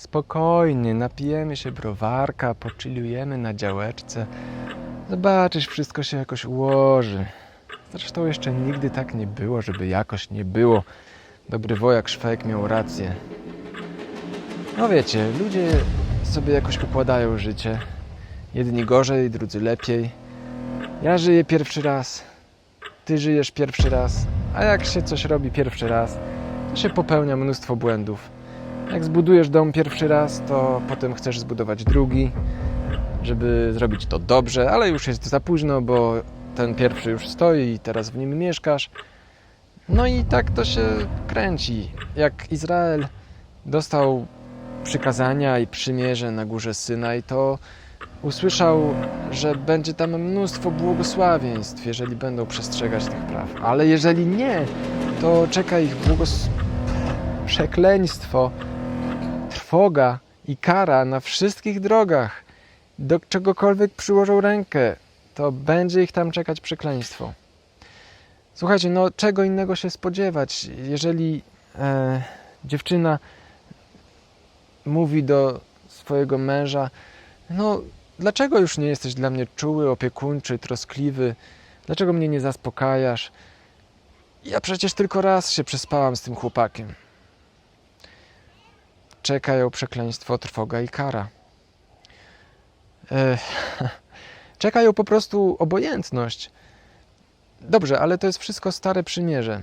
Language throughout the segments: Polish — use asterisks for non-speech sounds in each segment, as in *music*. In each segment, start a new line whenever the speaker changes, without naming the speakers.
Spokojnie, napijemy się browarka, pochillujemy na działeczce. Zobaczysz, wszystko się jakoś ułoży. Zresztą jeszcze nigdy tak nie było, żeby jakoś nie było. Dobry wojak Szwajek miał rację. No wiecie, ludzie sobie jakoś układają życie. Jedni gorzej, drudzy lepiej. Ja żyję pierwszy raz, ty żyjesz pierwszy raz, a jak się coś robi pierwszy raz, to się popełnia mnóstwo błędów. Jak zbudujesz dom pierwszy raz, to potem chcesz zbudować drugi, żeby zrobić to dobrze, ale już jest za późno, bo ten pierwszy już stoi i teraz w nim mieszkasz. No i tak to się kręci. Jak Izrael dostał przykazania i przymierze na górze Synaj, to usłyszał, że będzie tam mnóstwo błogosławieństw, jeżeli będą przestrzegać tych praw. Ale jeżeli nie, to czeka ich błogos... przekleństwo, trwoga i kara na wszystkich drogach. Do czegokolwiek przyłożą rękę, to będzie ich tam czekać przekleństwo. Słuchajcie, no czego innego się spodziewać, jeżeli e, dziewczyna mówi do swojego męża, no dlaczego już nie jesteś dla mnie czuły, opiekuńczy, troskliwy? Dlaczego mnie nie zaspokajasz? Ja przecież tylko raz się przespałam z tym chłopakiem. Czeka ją przekleństwo, trwoga i kara. *laughs* Czeka ją po prostu obojętność. Dobrze, ale to jest wszystko stare przymierze.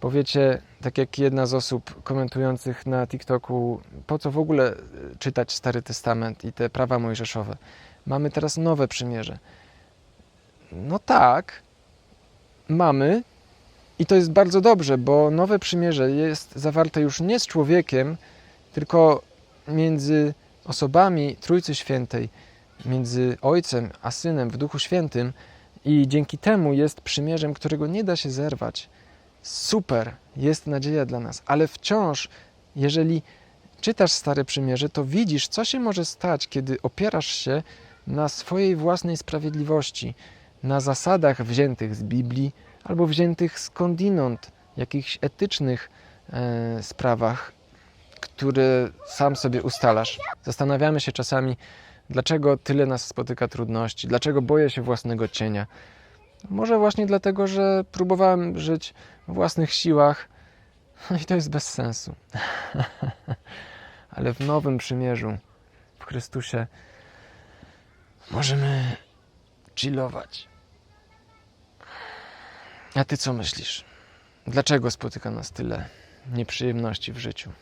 Powiecie, tak jak jedna z osób komentujących na TikToku, po co w ogóle e, czytać Stary Testament i te prawa mojżeszowe? Mamy teraz nowe przymierze. No tak, mamy i to jest bardzo dobrze, bo nowe przymierze jest zawarte już nie z człowiekiem, tylko między osobami Trójcy Świętej, między Ojcem a Synem w Duchu Świętym i dzięki temu jest przymierzem, którego nie da się zerwać. Super, jest nadzieja dla nas, ale wciąż, jeżeli czytasz Stare Przymierze, to widzisz, co się może stać, kiedy opierasz się na swojej własnej sprawiedliwości, na zasadach wziętych z Biblii albo wziętych skądinąd, jakichś etycznych e, sprawach, które sam sobie ustalasz. Zastanawiamy się czasami, dlaczego tyle nas spotyka trudności, dlaczego boję się własnego cienia. Może właśnie dlatego, że próbowałem żyć w własnych siłach, no i to jest bez sensu. *laughs* Ale w nowym przymierzu, w Chrystusie, możemy chillować. A ty co myślisz? Dlaczego spotyka nas tyle nieprzyjemności w życiu?